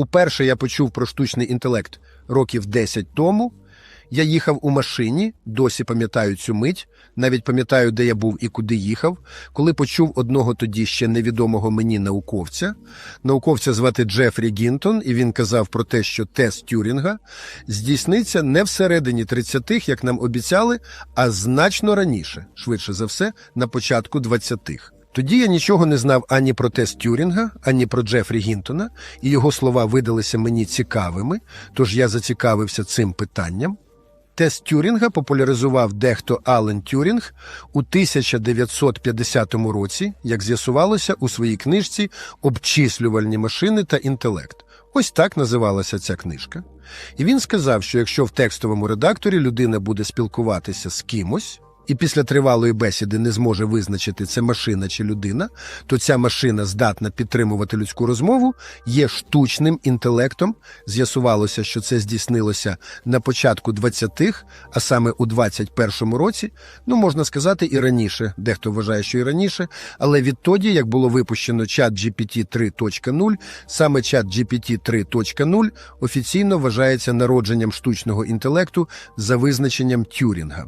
Уперше я почув про штучний інтелект років 10 тому. Я їхав у машині, досі пам'ятаю цю мить, навіть пам'ятаю, де я був і куди їхав, коли почув одного тоді ще невідомого мені науковця. Науковця звати Джефрі Гінтон, і він казав про те, що тест Тюрінга здійсниться не всередині 30-х, як нам обіцяли, а значно раніше, швидше за все, на початку 20-х. Тоді я нічого не знав ані про тест Тюрінга, ані про Джефрі Гінтона, і його слова видалися мені цікавими, тож я зацікавився цим питанням. Тест Тюрінга популяризував дехто Ален Тюрінг у 1950 році, як з'ясувалося у своїй книжці Обчислювальні машини та інтелект. Ось так називалася ця книжка. І він сказав, що якщо в текстовому редакторі людина буде спілкуватися з кимось, і після тривалої бесіди не зможе визначити, це машина чи людина, то ця машина здатна підтримувати людську розмову, є штучним інтелектом. З'ясувалося, що це здійснилося на початку 20-х, а саме у 21-му році. Ну, можна сказати, і раніше. Дехто вважає, що і раніше. Але відтоді, як було випущено чат GPT 3.0, саме чат GPT 3.0 офіційно вважається народженням штучного інтелекту за визначенням Тюрінга.